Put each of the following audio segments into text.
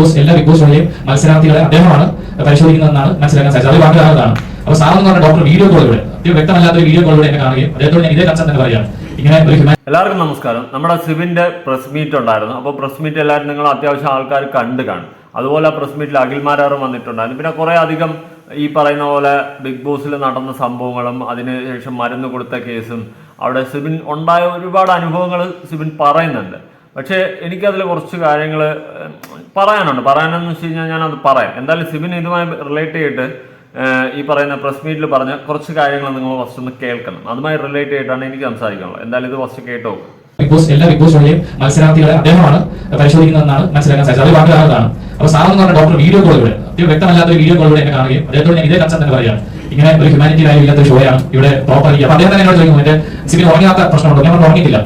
Boss എല്ലാ big boss മത്സരാർത്ഥികളെ അദ്ദേഹമാണ് പരിശോധിക്കുന്നതെന്നാണ് മനസ്സിലാക്കാൻ സാധിച്ചത്. അത് പറഞ്ഞു കാണുന്നതാണ് അപ്പോൾ സാർ എന്ന് പറഞ്ഞ ഡോക്ടർ വീഡിയോ കോളിലൂടെ വ്യക്തമല്ലാത്ത ഒരു വീഡിയോ കോളിലൂടെ എന്നെ കാണുകയും അദ്ദേഹത്തോട് ഞാൻ ഇതേ കൺസേൺ തന്നെ പറയുകയാണ്. ഇങ്ങനെ ഒരു ഹ്യൂമൻ എല്ലാവർക്കും നമസ്കാരം. നമ്മുടെ സിബിന്റെ പ്രസ് മീറ്റ് ഉണ്ടായിരുന്നു. അപ്പോൾ പ്രസ് മീറ്റ് എല്ലാവരും നിങ്ങൾ അത്യാവശ്യം ആൾക്കാർ കണ്ടു കാണും. അതുപോലെ പ്രസ് മീറ്റിൽ അഖിൽമാരാറും വന്നിട്ടുണ്ടായിരുന്നു. പിന്നെ കുറേ അധികം ഈ പറയുന്ന പോലെ ബിഗ് ബോസിൽ നടന്ന സംഭവങ്ങളും അതിനുശേഷം മരുന്ന് കൊടുത്ത കേസും അവിടെ സിബിൻ ഉണ്ടായ ഒരുപാട് അനുഭവങ്ങൾ സിബിൻ പറയുന്നുണ്ട്. പക്ഷേ എനിക്കതിൽ കുറച്ച് കാര്യങ്ങൾ പറയാനുണ്ട്. പറയാനെന്ന് വെച്ച് കഴിഞ്ഞാൽ ഞാനത് പറയാം. എന്തായാലും സിബിൻ ഇതുമായി റിലേറ്റ് ചെയ്തിട്ട് ഈ പറയുന്ന പ്രസ് മീറ്റിൽ പറഞ്ഞ കുറച്ച് കാര്യങ്ങൾ നിങ്ങൾ ഫസ്റ്റ് ഒന്ന് കേൾക്കണം. അതുമായി റിലേറ്റ് ചെയ്തിട്ടാണ് എനിക്ക് സംസാരിക്കാനുള്ളത്. എന്തായാലും ഇത് ഫസ്റ്റ് കേട്ടോ ബിഗ് എല്ലാ ബിഗ് ബോസ് മത്സരാർത്ഥികളെ അദ്ദേഹമാണ് പരിശോധിക്കുന്നതെന്നാണ് മനസ്സിലാക്കാൻ സാധിച്ചത്. അത് കാണുന്നതാണ് അപ്പോൾ സാർ പറഞ്ഞ ഡോക്ടർ വീഡിയോ കോളിലൂടെ അത്യം വ്യക്തമല്ലാത്ത ഒരു വീഡിയോ കോളിലൂടെ എന്നെ കാണുകയും അദ്ദേഹത്തോട് ഞാൻ ഇതേ കൺസൺ തന്നെ പറയുകയാണ്. ഇങ്ങനെ ഒരു ഹ്യൂമാനിറ്റി വാല്യൂ ഇല്ലാത്ത ഷോയാണ് ഇവിടെ പ്രോപ്പർ അപ്പൊ അദ്ദേഹം തന്നെ എന്നോട് ചോദിക്കും എന്റെ സിബിൻ ഉറങ്ങാത്ത പ്രശ്നമുണ്ടോ? ഞാൻ ഉറങ്ങിയിട്ടില്ല.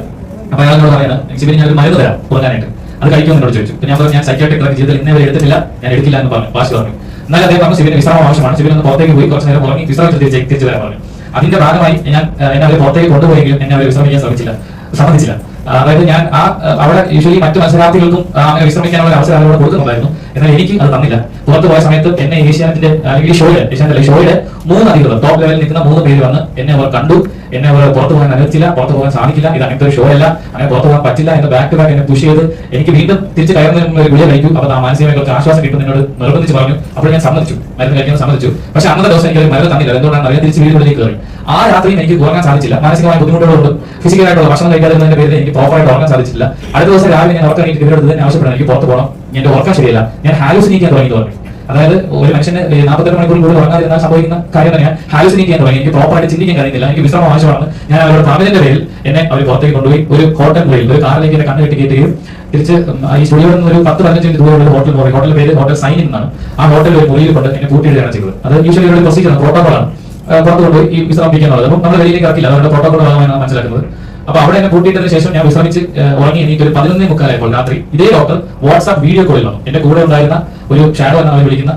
അപ്പൊ അയാൾ എന്നോട് പറയാണ് സിബിന് ഞാൻ ഒരു മരുന്ന് തരാം ഉറങ്ങാനായിട്ട്. അത് കഴിക്കും എന്നോട് ചോദിച്ചു. ഞാൻ പറഞ്ഞു ഞാൻ സൈക്കാട്രിക് ക്ലിനിക് ജീവിതത്തിൽ ഇന്നേ വരെ എടുത്തിട്ടില്ല ഞാൻ എടുക്കില്ല എന്ന് പറഞ്ഞു വാശി പറഞ്ഞു. എന്നാൽ അദ്ദേഹം പറഞ്ഞു ശിവന് വിശ്രമം ആവശ്യമാണ് ശിവൻ ഒന്ന് പുറത്തേക്ക് പോയി കുറച്ച് നേരം ഉറങ്ങി തിരിച്ച് തിരിച്ചു വരാൻ പറഞ്ഞു. അതിന്റെ ഭാഗമായി ഞാൻ എന്നെ അവർ പുറത്തേക്ക് കൊണ്ടുപോയെങ്കിലും എന്നെ അവർ വിശ്രമിക്കാൻ ശ്രമിച്ചില്ല സമ്മതിച്ചില്ല. അതായത് ഞാൻ ആ അവിടെ യൂഷ്വലി മറ്റു മത്സരാർത്ഥികൾക്കും അങ്ങനെ വിശ്രമിക്കാനുള്ള അവസരം അവരോട് കൊടുക്കുന്നുണ്ടായിരുന്നു. എന്നാൽ എനിക്ക് അത് തന്നില്ല. പുറത്ത് പോയ സമയത്ത് എന്നെ ഏഷ്യാനെറ്റിന്റെ അല്ലെങ്കിൽ ഷോയിൽ ഏഷ്യാനെറ്റ് ഷോയുടെ മൂന്ന് അധികൃതർ ടോപ്പ് ലെവലിൽ നിൽക്കുന്ന മൂന്ന് പേര് വന്ന് എന്നെ അവർ കണ്ടു. എന്നെ പുറത്തു പോകാൻ അനുവദിച്ചില്ല പുറത്തു പോകാൻ സാധിക്കില്ല ഇത് അങ്ങനത്തെ ഒരു ഷോ അല്ല അങ്ങനെ പുറത്തു പോകാൻ പറ്റില്ല എന്ന് ബാക്ക് ടു ബാക്ക് എന്നെ പുഷ് ചെയ്ത് എനിക്ക് വീണ്ടും തിരിച്ച് കയറുന്ന ഒരു ഗുളിക കഴിക്കും അപ്പോൾ ആ മാനസികമായി കുറച്ച് ആശ്വാസം കിട്ടും എന്നോട് നിർബന്ധിച്ച് പറഞ്ഞു. അപ്പോൾ ഞാൻ സമ്മതിച്ചു. മരുന്ന് കഴിക്കാൻ സമ്മതിച്ചു. പക്ഷെ അന്നത്തെ ദിവസം എനിക്ക് ഒരു മരുന്ന് തന്നില്ല. എന്തുകൊണ്ടാണ് അറിയാൻ തിരിച്ച് വീടുകളിലേക്ക് കയറി. ആ രാത്രി എനിക്ക് ഉറങ്ങാൻ സാധിച്ചില്ല. മാനസികമായ ബുദ്ധിമുട്ടുകളുണ്ട്. ഫിസിക്കലായിട്ടുള്ള ഭക്ഷണം കഴിക്കാതിരുന്നതിന്റെ പേരിൽ എനിക്ക് പ്രോപ്പറായിട്ട് ഉറങ്ങാൻ സാധിച്ചില്ല. അടുത്ത ദിവസം രാവിലെ ഞാൻ ഉറക്കം എനിക്ക് ഇവരോട് തന്നെ ആവശ്യപ്പെടാം എനിക്ക് പുറത്ത് പോകണം. എന്റെ ഉറക്കം ശരിയല്ല. ഞാൻ ഹാലൂസിനിക്കാൻ തുടങ്ങി പറഞ്ഞു. അതായത് ഒരു മനുഷ്യന് നാൽപ്പത്തെട്ട് മണിക്കൂർ കൂടുതൽ ഉറങ്ങാതിരുന്നാൽ സംഭവിക്കുന്ന കാര്യം തന്നെയാണ് ഹാലുസിനേറ്റ് ചെയ്യാൻ തുടങ്ങി. എനിക്ക് പ്രോപ്പറായിട്ട് ചിന്തിക്കാൻ കഴിയുന്നില്ല. എനിക്ക് വിശ്രമം ആവശ്യമാണ്. ഞാൻ അവരുടെ പറഞ്ഞതിന്റെ പേരിൽ എന്നെ അവർ പുറത്തേക്ക് കൊണ്ടുപോയി ഒരു ഹോട്ടൽ പോയി ഒരു കാറിലേക്ക് എന്നെ കണ്ണു കെട്ടി കയറ്റുകയും തിരിച്ച് ഈ സ്റ്റുഡിയോയിൽ നിന്ന് ഒരു പത്ത് പതിനഞ്ച് മിനിറ്റ് ദൂരം ഒരു ഹോട്ടൽ പോയി. ഹോട്ടൽ പേര് ഹോട്ടൽ സൈൻ എന്നാണ്. ആ ഹോട്ടലിൽ ഒരു മുറിയിൽ കൊണ്ട് എന്നെ പൂട്ടിയിടുകയാണ് ചെയ്തത്. അത് യൂഷ്വലി ഒരു പ്രൊസീജിയർ പ്രോട്ടോകോളാണ് പുറത്തു കൊണ്ടുപോയി ഈ വിശ്രമിപ്പിക്കാനുള്ളത് അപ്പം നമ്മൾ വെളിയിലേക്ക് ഇറക്കില്ല. അവരുടെ പ്രോട്ടോകോൾ ഭാഗമാണ് മനസ്സിലാക്കുന്നത്. അപ്പൊ അവിടെ എന്നെ കൂട്ടിയിട്ടതിന് ശേഷം ഞാൻ വിശ്രമിച്ച് ഉറങ്ങി എനിക്ക് ഒരു പതിനൊന്നേ മുക്കാലായപ്പോൾ രാത്രി ഇതേ ഡോക്ടർ വാട്സ്ആപ്പ് വീഡിയോ കോളിൽ വന്നു. എന്റെ കൂടെ ഉണ്ടായിരുന്ന ഒരു ഷാഡോ എന്നാണ് വിളിക്കുന്ന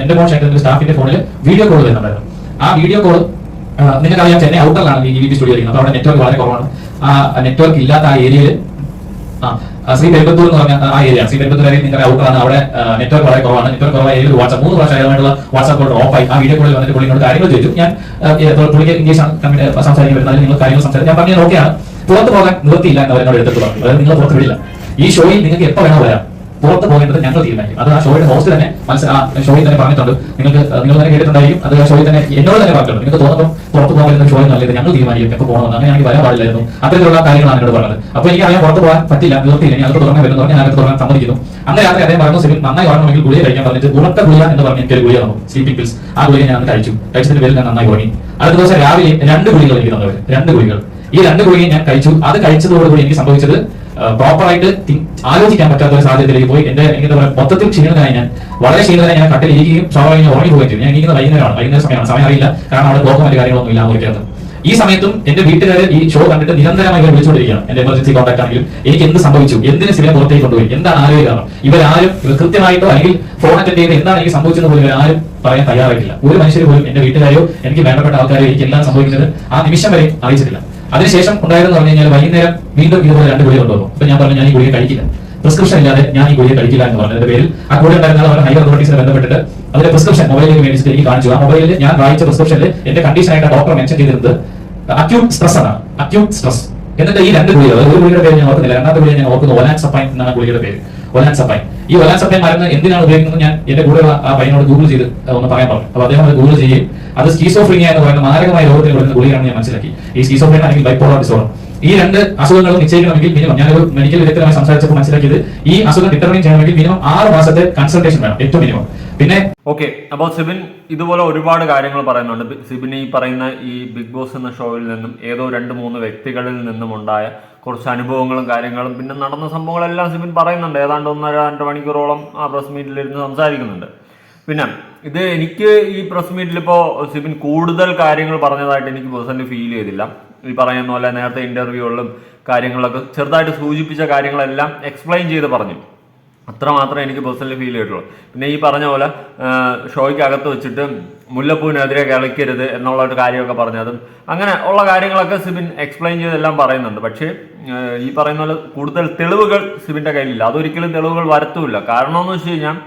എന്റെ ഫോൺ ഷാഡോ സ്റ്റാഫിന്റെ ഫോണിൽ വീഡിയോ കോൾ വരുന്നുണ്ടായിരുന്നു. ആ വീഡിയോ കോൾ നിങ്ങൾക്കറിയാം ചെന്നൈ ഔട്ടറിലാണ് ഈ വി സ്റ്റുഡിയോ ഇരിക്കുന്നത്. അവിടെ നെറ്റ്വർക്ക് വളരെ കുറവാണ്. ആ നെറ്റ്വർക്ക് ഇല്ലാത്ത ആ ഏരിയയിൽ ശ്രീ പെരുമ്പത്തൂർ എന്ന് പറഞ്ഞ ആ ഏരിയ ശ്രീ പെരുമ്പത്തൂർ ഏരിയ നിങ്ങളുടെ ഔട്ടറാണ്. അവിടെ നെറ്റ്വർക്ക് വളരെ കുറവാണ്. നെറ്റ്വർക്ക് കുറവായ ഏരിയയിൽ വാട്സ്ആപ്പ് മൂന്ന് പ്രാവശ്യം ആയതുമായിട്ടുള്ള വാട്സ്ആപ്പ് കോൾ ഓഫ് ആയി. ആ വീഡിയോ കോളിൽ വന്നിട്ട് പുള്ളിനോട് കാര്യങ്ങൾ ചോദിച്ചു. ഞാൻ പുള്ളിക്ക് ഇംഗ്ലീഷ് സംസാരിക്കാൻ വരുന്നതിൽ നിങ്ങൾ കാര്യങ്ങൾ സംസാരിച്ചു. ഞാൻ പറഞ്ഞത് ഓക്കെയാണ് പുറത്ത് പോകാൻ നിർത്തിയില്ല എന്ന് അവരോട് എടുത്തിട്ട് പറഞ്ഞു. അതായത് നിങ്ങൾ പുറത്ത് വിടില്ല. ഈ ഷോയിൽ നിങ്ങൾക്ക് എപ്പോൾ വേണോ വരാം. പുറത്ത് പോകേണ്ടത് ഞങ്ങൾ തീരുമാനിക്കും. അത് ആ ഷോയുടെ ഹോസ്റ്റ് തന്നെ മനസ്സിൽ ആ ഷോയിൽ തന്നെ പറഞ്ഞിട്ടുണ്ട്. നിങ്ങൾക്ക് നിങ്ങൾ തന്നെ കേട്ടിട്ടുണ്ടായിരിക്കും. അത് ആ ഷോയിൽ തന്നെ എന്നോട് തന്നെ പറഞ്ഞിട്ടുണ്ട്. നിങ്ങൾക്ക് തോന്നുമ്പോൾ പുറത്ത് പോകാൻ വരുന്ന ഷോയിൽ നല്ലത് ഞങ്ങൾ തീരുമാനിക്കും എപ്പോൾ പോകണമെന്ന്. അങ്ങനെ എനിക്ക് വരാൻ പാടില്ലായിരുന്നു. അത്തരത്തിലുള്ള കാര്യങ്ങളാണ് എന്നോട് പറഞ്ഞത്. അപ്പോൾ എനിക്ക് അറിയാൻ പുറത്ത് പോകാൻ പറ്റില്ല നിർത്തിയില്ല ഞാൻ അത് തുടങ്ങാൻ വരുന്നു ഞാൻ അത് തുടങ്ങാൻ സമ്മതിക്കുന്നു. അന്ന് രാത്രി അദ്ദേഹം പറഞ്ഞു സിവിൽ നന്നായി ഉറങ്ങണമെങ്കിൽ ഗുളിക കഴിക്കാൻ പറഞ്ഞിട്ട് ഉറക്ക ഗുളിയ എന്ന് പറഞ്ഞ് എനിക്ക് ഒരു ഗുളിക തന്നു. സ്ലീപ്പിംഗ് പിൽസ് ആ ഗുളിക ഞാൻ കഴിച്ചു. കഴിച്ചതിന്റെ പേരിൽ ഞാൻ നന്നായി ഉറങ്ങി. അടുത്ത ദിവസം രാവിലെ രണ്ട് ഗുളികൾ എനിക്ക് തന്നവർ രണ്ട് ഗുളികൾ. ഈ രണ്ട് ഗുളികയും ഞാൻ കഴിച്ചു. അത് കഴിച്ചതോടുകൂടി എനിക്ക് സംഭവിച്ചത് പ്രോപ്പറായിട്ട് ആലോചിക്കാൻ പറ്റാത്ത ഒരു സാഹചര്യത്തിലേക്ക് പോയി. എന്റെ എനിക്ക് പറയുക മൊത്തത്തിൽ ക്ഷീണിതനായി ഞാൻ വളരെ ക്ഷീണിതനായി ഞാൻ കട്ടിൽ ഇരിക്കുകയും സ്വാഭാവികം ഉറങ്ങി ചെയ്തു. ഞാൻ ഇരിക്കുന്നത് വൈകുന്നേരമാണ്. വൈകുന്നേര സമയമാണ്. സമയം അറിയില്ല. കാരണം അവിടെ ബ്ലോക്കും മറ്റു കാര്യങ്ങളൊന്നും ഇല്ല മുറിക്കകത്ത് ഈ സമയത്തും എന്റെ വീട്ടുകാർ ഈ ഷോ കണ്ടിട്ട് നിരന്തരമായി ഇവരെ വിളിച്ചുകൊണ്ടിരിക്കുകയാണ്. എന്റെ എമർജൻസി കോൺടാക്ട് ആണെങ്കിലും എനിക്ക് എന്ത് സംഭവിച്ചു? എന്തിന് സിനിമ പുറത്തേക്ക് കൊണ്ടുപോയി? എന്താണ് ആരോഗ്യ കാരണം ഇവരാരും ഇവർ കൃത്യമായിട്ടോ അല്ലെങ്കിൽ ഫോൺ അറ്റൻഡ് ചെയ്ത് എന്താണ് എനിക്ക് സംഭവിച്ചത് പോലും ഇവരാരും പറയാൻ തയ്യാറായിട്ടില്ല. ഒരു മനുഷ്യർ പോലും എന്റെ വീട്ടുകാരെയോ എനിക്ക് വേണ്ടപ്പെട്ട ആൾക്കാരെയോ എനിക്ക് എല്ലാം സംഭവിക്കുന്നത് ആ നിമിഷം വരെ അറിയിച്ചിട്ടില്ല. അതിനുശേഷം ഉണ്ടായിരുന്നു പറഞ്ഞു കഴിഞ്ഞാൽ വൈകുന്നേരം വീണ്ടും ഇതുപോലെ രണ്ട് ഗുളിക കൊണ്ടുവന്നു. അപ്പൊ ഞാൻ പറഞ്ഞു ഞാൻ ഈ ഗുളിക കഴിക്കില്ല. പ്രിസ്ക്രിപ്ഷൻ ഇല്ലാതെ ഞാൻ ഈ ഗുളിക കഴിക്കില്ല എന്ന് പറഞ്ഞതിന്റെ പേരിൽ ആ കൂടെ ഉണ്ടായിരുന്ന ഹയർ അതോറിറ്റീസിനെ ബന്ധപ്പെട്ടിട്ട് അതിന്റെ പ്രിസ്ക്രിപ്ഷൻ മൊബൈലിലേക്ക് മേടിച്ചിട്ട് എനിക്ക് കാണിച്ചു. ആ മൊബൈലിൽ ഞാൻ വായിച്ച പ്രിസ്ക്രിപ്ഷനിൽ എന്റെ കണ്ടീഷൻ ആയിട്ട് ഡോക്ടർ മെൻഷൻ ചെയ്തിരുന്നത് അക്യൂട്ട് സ്ട്രെസ് ആണ് അക്യൂട്ട് സ്ട്രെസ് എന്നിട്ട് ഈ രണ്ട് ഗുളികൾ ഒരു ഗുളിയുടെ പേര് ഞാൻ ഓർക്കുന്നില്ല. രണ്ടാമത്തെ ഗുളിക ഞാൻ ഓർക്കുന്നു ഒലാൻ സപ്പൈൻ എന്നാണ് ഗുളിയുടെ പേര്. ഒലാൻ സപ്പൈൻ ഈ ഒലാൻ സപ്പൈൻ മരുന്ന് എന്തിനാണ് ഉപയോഗിക്കുന്നത് ഞാൻ എന്റെ കൂടെ ആ പയ്യനോട് ഗൂഗിൾ ചെയ്ത് ഒന്ന് പറയാൻ പറഞ്ഞു. അപ്പൊ അദ്ദേഹം അത് ഗൂഗിൾ ചെയ്യുകയും അത് സ്കീസോഫ്രീനിയ എന്ന് പറയുന്ന മാരകമായ രോഗത്തിന് വരുന്ന ഗുളിയാണെന്ന് ഞാൻ മനസ്സിലാക്കി. ഈ സ്കീസോഫ്രിയ അല്ലെങ്കിൽ ബൈപോളർ ഡിസോർഡർ ഈ രണ്ട് അസുഖങ്ങളും നിശ്ചയിക്കണമെങ്കിൽ മിനിമം ഞാനൊരു മെഡിക്കൽ വിദഗ്ധരുമായി സംസാരിച്ചപ്പോൾ മനസ്സിലാക്കിയത് ഈ അസുഖം ഡിറ്റർമിൻ ചെയ്യണമെങ്കിൽ മിനിമം ആറ് മാസത്തെ കൺസൾട്ടേഷൻ വേണം ഏറ്റവും മിനിമം പിന്നെ ഓക്കെ അപ്പോൾ സിബിൻ ഇതുപോലെ ഒരുപാട് കാര്യങ്ങൾ പറയുന്നുണ്ട്. സിബിൻ ഈ പറയുന്ന ഈ ബിഗ് ബോസ് എന്ന ഷോയിൽ നിന്നും ഏതോ രണ്ട് മൂന്ന് വ്യക്തികളിൽ നിന്നും ഉണ്ടായ കുറച്ച് അനുഭവങ്ങളും കാര്യങ്ങളും പിന്നെ നടന്ന സംഭവങ്ങളെല്ലാം സിബിൻ പറയുന്നുണ്ട്. ഏതാണ്ട് ഒന്നര രണ്ട് മണിക്കൂറോളം ആ പ്രസ് മീറ്റിലിരുന്ന് സംസാരിക്കുന്നുണ്ട്. പിന്നെ ഇത് എനിക്ക് ഈ പ്രസ് മീറ്റിൽ ഇപ്പോൾ സിബിൻ കൂടുതൽ കാര്യങ്ങൾ പറഞ്ഞതായിട്ട് എനിക്ക് പേഴ്സണലി ഫീൽ ചെയ്തില്ല. ഈ പറയുന്ന പോലെ നേരത്തെ ഇന്റർവ്യൂകളിലും കാര്യങ്ങളൊക്കെ ചെറുതായിട്ട് സൂചിപ്പിച്ച കാര്യങ്ങളെല്ലാം എക്സ്പ്ലെയിൻ ചെയ്ത് പറഞ്ഞു. അത്ര മാത്രമേ എനിക്ക് പേഴ്സണലി ഫീൽ ചെയ്തിട്ടുള്ളൂ. പിന്നെ ഈ പറഞ്ഞ പോലെ ഷോയ്ക്ക് അകത്ത് വെച്ചിട്ട് മുല്ലപ്പൂവിനെതിരെ കളിക്കരുത് എന്നുള്ള ഒരു കാര്യമൊക്കെ പറഞ്ഞതും അങ്ങനെ ഉള്ള കാര്യങ്ങളൊക്കെ സിബിൻ എക്സ്പ്ലെയിൻ ചെയ്തെല്ലാം പറയുന്നുണ്ട്. പക്ഷേ ഈ പറയുന്ന പോലെ കൂടുതൽ തെളിവുകൾ സിബിന്റെ കയ്യിലില്ല. അതൊരിക്കലും തെളിവുകൾ വരത്തുമില്ല കാരണം എന്ന് വെച്ച് കഴിഞ്ഞാൽ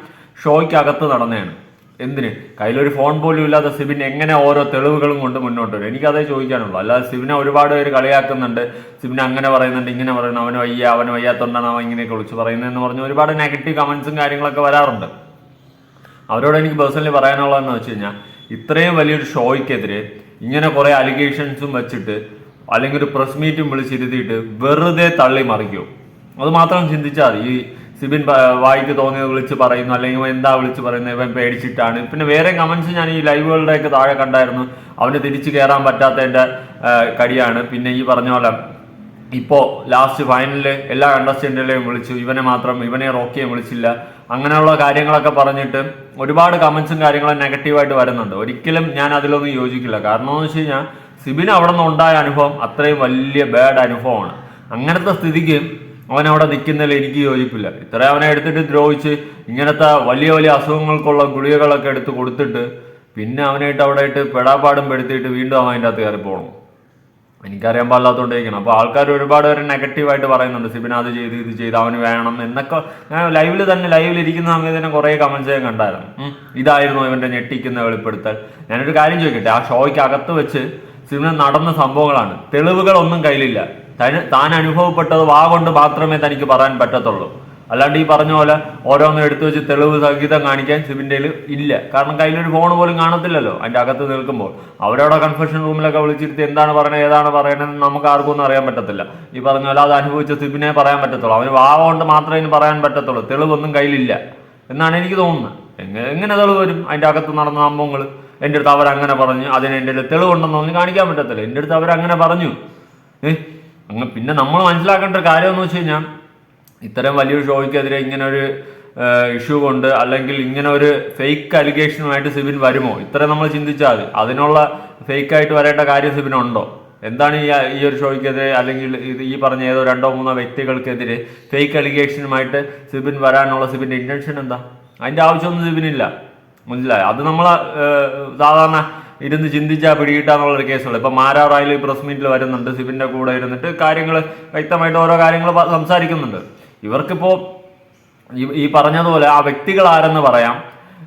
ഷോയ്ക്ക് അകത്ത് നടന്നതാണ്. എന്തിന്? കയ്യിലൊരു ഫോൺ പോലും ഇല്ലാത്ത സിബിൻ എങ്ങനെ ഓരോ തെളിവുകളും കൊണ്ട് മുന്നോട്ട് വരും? എനിക്കതേ ചോദിക്കാനുള്ളൂ. അല്ലാതെ സിബിനെ ഒരുപാട് പേര് കളിയാക്കുന്നുണ്ട്. സിബിനെ അങ്ങനെ പറയുന്നുണ്ട് ഇങ്ങനെ പറയുന്നു അവന് വയ്യ അവന് വയ്യാത്തോണ്ടാണ് അവൻ ഇങ്ങനെയൊക്കെ വിളിച്ച് പറയുന്നതെന്ന് പറഞ്ഞ് ഒരുപാട് നെഗറ്റീവ് കമൻസും കാര്യങ്ങളൊക്കെ വരാറുണ്ട്. അവരോട് എനിക്ക് പേഴ്സണലി പറയാനുള്ളതെന്ന് വെച്ച് കഴിഞ്ഞാൽ ഇത്രയും വലിയൊരു ഷോയ്ക്കെതിരെ ഇങ്ങനെ കുറേ അലിഗേഷൻസും വെച്ചിട്ട് അല്ലെങ്കിൽ ഒരു പ്രസ് മീറ്റും വിളിച്ചിരുത്തിയിട്ട് വെറുതെ തള്ളി മറിക്കും അത് മാത്രം ചിന്തിച്ചാൽ ഈ സിബിൻ വായിക്ക് തോന്നിയത് വിളിച്ച് പറയുന്നു അല്ലെങ്കിൽ എന്താ വിളിച്ച് പറയുന്നത് ഇവൻ പേടിച്ചിട്ടാണ്. പിന്നെ വേറെ കമന്റ്സ് ഞാൻ ഈ ലൈവുകളുടെയൊക്കെ താഴെ കണ്ടായിരുന്നു. അവന് തിരിച്ചു കയറാൻ പറ്റാത്തതിന്റെ ആ, കടിയാണ്. പിന്നെ ഈ പറഞ്ഞ പോലെ ഇപ്പോ ലാസ്റ്റ് ഫൈനലിൽ എല്ലാ കണ്ടസ്റ്റന്റുകളെയും വിളിച്ചു. ഇവനെ മാത്രം ഇവനെ റോക്കിയെ വിളിച്ചില്ല. അങ്ങനെയുള്ള കാര്യങ്ങളൊക്കെ പറഞ്ഞിട്ട് ഒരുപാട് കമന്റ്സും കാര്യങ്ങളും നെഗറ്റീവായിട്ട് വരുന്നുണ്ട്. ഒരിക്കലും ഞാൻ അതിലൊന്നും യോജിക്കില്ല. കാരണം എന്ന് വെച്ച് കഴിഞ്ഞാൽ സിബിന് അവിടെ നിന്ന് ഉണ്ടായ അനുഭവം അത്രയും വലിയ ബാഡ് അനുഭവമാണ്. അങ്ങനത്തെ സ്ഥിതിക്ക് അവൻ അവിടെ നിൽക്കുന്നതിൽ എനിക്ക് യോജിപ്പില്ല. ഇത്ര അവനെ എടുത്തിട്ട് ദ്രോഹിച്ച് ഇങ്ങനത്തെ വലിയ വലിയ അസുഖങ്ങൾക്കുള്ള ഗുളികകളൊക്കെ എടുത്ത് കൊടുത്തിട്ട് പിന്നെ അവനായിട്ട് അവിടെ ആയിട്ട് പെടാപ്പാടും പെടുത്തിയിട്ട് വീണ്ടും അവൻ അതിന്റെ അകത്ത് കയറി പോകണം. എനിക്കറിയാൻ പാടില്ലാത്തോണ്ടിരിക്കണം. അപ്പോൾ ആൾക്കാർ ഒരുപാട് പേര് നെഗറ്റീവായിട്ട് പറയുന്നുണ്ട്. സിബിൻ അത് ചെയ്ത് ഇത് ചെയ്ത് അവന് വേണം എന്നൊക്കെ. ഞാൻ ലൈവിൽ തന്നെ ലൈവിൽ ഇരിക്കുന്ന സമയത്ത് തന്നെ കുറേ കമന്റ്സ് ഞാൻ കണ്ടായിരുന്നു. ഇതായിരുന്നു ഇവന്റെ ഞെട്ടിക്കുന്ന വെളിപ്പെടുത്തൽ. ഞാനൊരു കാര്യം ചോദിക്കട്ടെ? ആ ഷോയ്ക്ക് അകത്ത് വെച്ച് സിബിന് നടന്ന സംഭവങ്ങളാണ്. തെളിവുകളൊന്നും കയ്യിലില്ല. താൻ അനുഭവപ്പെട്ടത് വാ കൊണ്ട് മാത്രമേ തനിക്ക് പറയാൻ പറ്റത്തുള്ളൂ. അല്ലാണ്ട് ഈ പറഞ്ഞ പോലെ ഓരോന്നും എടുത്തു വെച്ച് തെളിവ് സഹിതം കാണിക്കാൻ സിബിന്റെ ഇല്ല. കാരണം കയ്യിലൊരു ഫോൺ പോലും കാണത്തില്ലല്ലോ അതിന്റെ അകത്ത് നിൽക്കുമ്പോൾ. അവരവിടെ കൺഫെഷൻ റൂമിലൊക്കെ വിളിച്ചിരുത്തി എന്താണ് പറയുന്നത് ഏതാണ് പറയണതെന്ന് നമുക്ക് ആർക്കും ഒന്നും അറിയാൻ പറ്റത്തില്ല. ഈ പറഞ്ഞ പോലെ അത് അനുഭവിച്ച സിബിനെ പറയാൻ പറ്റത്തുള്ളൂ. അവന് വാവ കൊണ്ട് മാത്രമേ ഇനി പറയാൻ പറ്റത്തുള്ളൂ. തെളിവൊന്നും കയ്യിലില്ല. എന്നാണ് എനിക്ക് തോന്നുന്നത്. എങ്ങനെ എങ്ങനെ തെളിവ് വരും? അതിന്റെ അകത്ത് നടന്ന സംഭവങ്ങൾ എന്റെ അടുത്ത് അവരങ്ങനെ പറഞ്ഞു. അതിന് എന്റെ അടുത്ത് തെളിവുണ്ടെന്ന് പറഞ്ഞ് കാണിക്കാൻ പറ്റത്തില്ല. എന്റെ അടുത്ത് അവരങ്ങനെ പറഞ്ഞു. ഏ? അങ്ങ് പിന്നെ നമ്മൾ മനസ്സിലാക്കേണ്ട ഒരു കാര്യം എന്ന് വെച്ച് കഴിഞ്ഞാൽ ഇത്തരം വലിയൊരു ഷോയ്ക്കെതിരെ ഇങ്ങനെ ഒരു ഇഷ്യൂ കൊണ്ട് അല്ലെങ്കിൽ ഇങ്ങനെ ഒരു ഫേക്ക് അലിഗേഷനുമായിട്ട് സിബിൻ വരുമോ? ഇത്ര നമ്മൾ ചിന്തിച്ചാൽ മതി. അതിനുള്ള ഫേക്ക് ആയിട്ട് വരേണ്ട കാര്യം സിബിനുണ്ടോ? എന്താണ് ഈ ഈ ഒരു ഷോയ്ക്കെതിരെ അല്ലെങ്കിൽ ഇത് ഈ പറഞ്ഞ ഏതോ രണ്ടോ മൂന്നോ വ്യക്തികൾക്കെതിരെ ഫേക്ക് അലിഗേഷനുമായിട്ട് സിബിൻ വരാനുള്ള സിബിന്റെ ഇന്റൻഷൻ എന്താ? അതിന്റെ ആവശ്യമൊന്നും സിബിനില്ല. മനസ്സിലായി? അത് നമ്മൾ സാധാരണ ഇരുന്ന് ചിന്തിച്ചാൽ പിടികിട്ടാന്നുള്ളൊരു കേസുള്ളൂ ഇപ്പം മാരാ റായിൽ പ്രസ് മീറ്റിൽ വരുന്നുണ്ട് സിബിന്റെ കൂടെ ഇരുന്നിട്ട് കാര്യങ്ങൾ വ്യക്തമായിട്ട് ഓരോ കാര്യങ്ങൾ സംസാരിക്കുന്നുണ്ട്. ഇവർക്കിപ്പോൾ ഈ- പറഞ്ഞതുപോലെ ആ വ്യക്തികൾ ആരെന്ന് പറയാം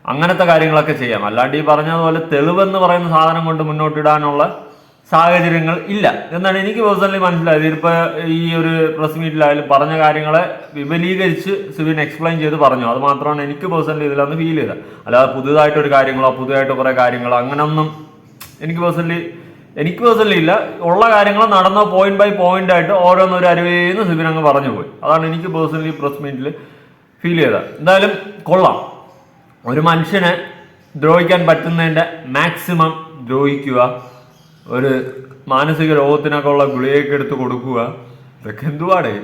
അങ്ങനത്തെ കാര്യങ്ങളൊക്കെ ചെയ്യാം. അല്ലാണ്ട് ഈ പറഞ്ഞതുപോലെ തെളിവെന്ന് പറയുന്ന സാധനം കൊണ്ട് മുന്നോട്ടിടാനുള്ള സാഹചര്യങ്ങൾ ഇല്ല എന്നാണ് എനിക്ക് പേഴ്സണലി മനസ്സിലായത്. ഇപ്പോൾ ഈ ഒരു പ്രസ് മീറ്റിലായാലും പറഞ്ഞ കാര്യങ്ങളെ വിപുലീകരിച്ച് സിബിൻ എക്സ്പ്ലെയിൻ ചെയ്ത് പറഞ്ഞു. അത് മാത്രമാണ് എനിക്ക് പേഴ്സണലി ഇതിലൊന്ന് ഫീൽ ചെയ്തത്. അല്ലാതെ പുതുതായിട്ടൊരു കാര്യങ്ങളോ പുതുതായിട്ട് കുറേ കാര്യങ്ങളോ അങ്ങനെയൊന്നും എനിക്ക് പേഴ്സണലി എനിക്ക് പേഴ്സണലി ഇല്ല. ഉള്ള കാര്യങ്ങൾ നടന്ന പോയിന്റ് ബൈ പോയിന്റ് ആയിട്ട് ഓരോന്നൊരു അരുവേന്ന് സിബിൻ അങ്ങ് പറഞ്ഞു പോയി. അതാണ് എനിക്ക് പേഴ്സണലി പ്രസ് മീറ്റിൽ ഫീൽ ചെയ്തത്. എന്തായാലും കൊള്ളാം. ഒരു മനുഷ്യനെ ദ്രോഹിക്കാൻ പറ്റുന്നതിന്റെ മാക്സിമം ദ്രോഹിക്കുക ഒരു മാനസിക രോഗത്തിനൊക്കെ ഉള്ള ഗുളികയൊക്കെ എടുത്ത് കൊടുക്കുക ഇതൊക്കെ എന്തുവാടേ?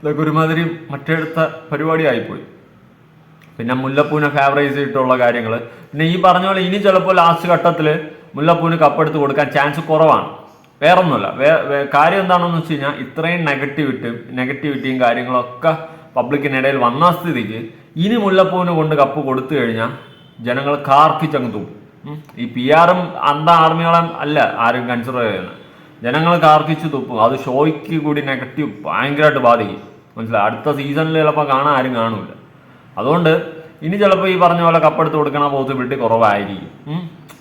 ഇതൊക്കെ ഒരുമാതിരി മറ്റെടുത്ത പരിപാടി ആയിപ്പോയി പിന്നെ മുല്ലപ്പൂവിനെ ഫേവറൈസ് ചെയ്തിട്ടുള്ള കാര്യങ്ങൾ പിന്നെ ഈ പറഞ്ഞ പോലെ ഇനി ചിലപ്പോൾ ലാസ്റ്റ് ഘട്ടത്തിൽ മുല്ലപ്പൂവിന് കപ്പെടുത്ത് കൊടുക്കാൻ ചാൻസ് കുറവാണ്. വേറൊന്നുമല്ല. വേ കാര്യം എന്താണെന്ന് വെച്ച് കഴിഞ്ഞാൽ ഇത്രയും നെഗറ്റിവിറ്റി നെഗറ്റിവിറ്റിയും കാര്യങ്ങളൊക്കെ പബ്ലിക്കിനിടയിൽ വന്ന സ്ഥിതിക്ക് ഇനി മുല്ലപ്പൂവിന് കൊണ്ട് കപ്പ് കൊടുത്തു കഴിഞ്ഞാൽ ജനങ്ങൾ കാർക്കിച്ചങ്ങ് തൂക്കും ഈ പി ആറും അന്ത ആർമികളെ അല്ല ആരും കൺസിഡർ ചെയ്യുന്നത് ജനങ്ങൾ കാർക്കിച്ച് തുപ്പും. അത് ഷോയ്ക്ക് കൂടി നെഗറ്റീവ് ഭയങ്കരമായിട്ട് ബാധിക്കും. മനസ്സിലായി? അടുത്ത സീസണിൽ ചിലപ്പോൾ കാണാൻ ആരും കാണില്ല അതുകൊണ്ട് ഇനി ചിലപ്പോൾ ഈ പറഞ്ഞ പോലെ കപ്പെടുത്ത് കൊടുക്കണ പോസിബിലിറ്റി കുറവായിരിക്കും.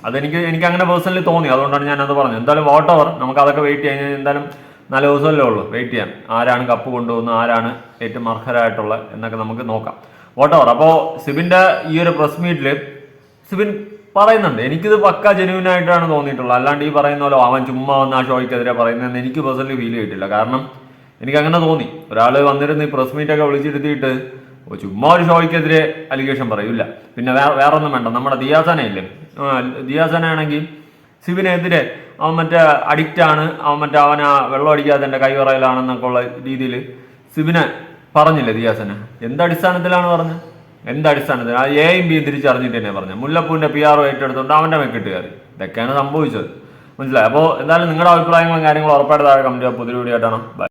അതെനിക്ക് എനിക്ക് അങ്ങനെ പേഴ്സണലി തോന്നി. അതുകൊണ്ടാണ് ഞാൻ അത് പറഞ്ഞത്. എന്തായാലും വോട്ട് ഓവർ നമുക്ക് അതൊക്കെ വെയിറ്റ് ചെയ്യാൻ എന്തായാലും നാല് ദിവസമല്ലേ ഉള്ളൂ. വെയിറ്റ് ചെയ്യാം. ആരാണ് കപ്പ് കൊണ്ടുപോകുന്നത് ആരാണ് ഏറ്റവും അർഹരായിട്ടുള്ള എന്നൊക്കെ നമുക്ക് നോക്കാം. വോട്ട് ഓവർ അപ്പോൾ സിബിന്റെ ഈ ഒരു പ്രസ് മീറ്റിൽ സിബിൻ പറയുന്നുണ്ട്. എനിക്കിത് പക്ക ജെനുവിൻ ആയിട്ടാണ് തോന്നിയിട്ടുള്ളത്. അല്ലാണ്ട് ഈ പറയുന്ന പോലെ അവൻ ചുമ്മാ വന്ന ആ ഷോയ്ക്കെതിരെ പറയുന്നതെന്ന് എനിക്ക് പേഴ്സണലി ഫീൽ ചെയ്തിട്ടില്ല. കാരണം എനിക്ക് അങ്ങനെ തോന്നി. ഒരാൾ വന്നിരുന്ന് ഈ പ്രസ് മീറ്റൊക്കെ വിളിച്ചിരുത്തിയിട്ട് ചുമ്മാ ഒരു ഷോയ്ക്കെതിരെ അലിഗേഷൻ പറയൂല. പിന്നെ വേറെ വേറെ ഒന്നും വേണ്ട. നമ്മുടെ ദിയാസന ഇല്ലേ ആ, ദിയാസന ആണെങ്കിൽ സിബിനെതിരെ അവൻ മറ്റേ അഡിക്റ്റ് ആണ്. അവൻ മറ്റേ അവൻ ആ വെള്ളം അടിക്കാതെ എന്റെ കൈ പറയലാണെന്നൊക്കെ ഉള്ള രീതിയിൽ സിബിനെ പറഞ്ഞില്ലേ ദിയാസന? എന്ത് അടിസ്ഥാനത്തിലാണ് പറഞ്ഞത്? എന്ത് അടിസ്ഥാനത്തിൽ ആ എയും ബിയും തിരിച്ചറിഞ്ഞിട്ട് തന്നെ പറഞ്ഞു മുല്ലപ്പൂവിന്റെ പി ആർ ഒ ഏറ്റെടുത്തുകൊണ്ട് അവന്റെ മെക്കിട്ട് കയറി. ഇതൊക്കെയാണ് സംഭവിച്ചത്. മനസ്സിലായി? അപ്പോൾ എന്തായാലും നിങ്ങളുടെ അഭിപ്രായങ്ങളും കാര്യങ്ങളും ഉറപ്പായിട്ട് താഴെ ചെയ്യുക പുതിയ വീഡിയോ ആയിട്ടാണ്